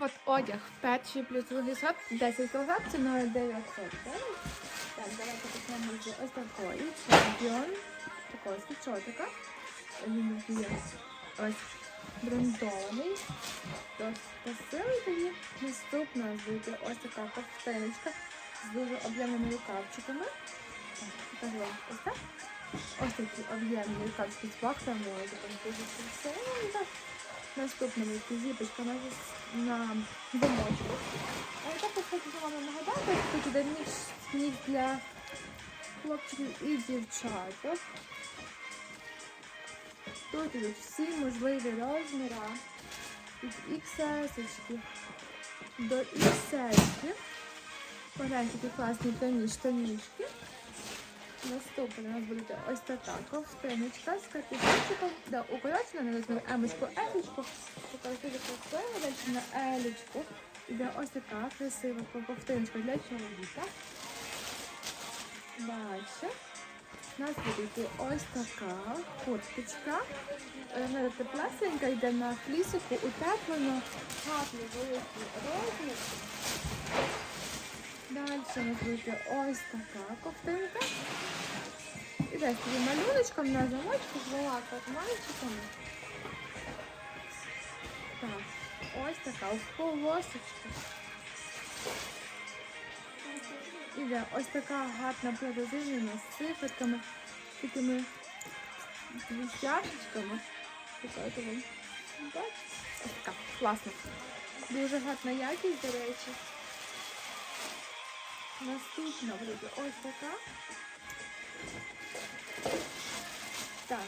Спот-одяг. Перший плюс другий сорт 10 кг, це 900. Так, давайте почнемо з ось такої. Чемпіон. Такого свічотика. Він є ось брендований. Красивий. Наступна буде ось така ковтиночка з дуже об'ємними рукавчиками. Вам ось так. Ось такі об'ємні рукавчики з дуже красиві. Наступними зіпочка на, домочку. А також хочу з вами нагадати, що мікс сніг для хлопчиків і дівчаток. Тут ідуть всі можливі розміри від XS до XS. Погляньте, які класні прямі штанішки. Наступна у нас буде ось така ковтиночка з капюшончиком, да, укорочена на розмір емочку, елечку. Така дуже красива, на елечку. Іде ось така красива ковтиночка для чоловіка. Далі. У нас буде йти ось така курточка. Е, Вона теплесенька, йде на флісику, утеплено, гарний великий розмір. Далі у нас буде ось така ковтинка. І десь таким малюночком на замочку з двома карманчиками. Так, ось така в полосочку. Іде ось така гарна продовжена з циферками, такими блістяшечками. Покажу вам. Ось така, класна. Дуже гарна якість, до речі. Наступна буде ось така. Так.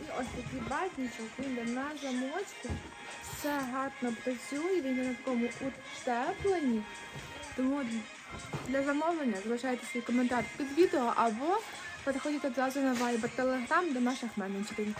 І ось такий батничок, він йде на замочку. Все гарно працює, він є на такому утепленні. Тому для замовлення залишайте свій коментар під відео або переходьте одразу на Viber Telegram до наших менеджерів.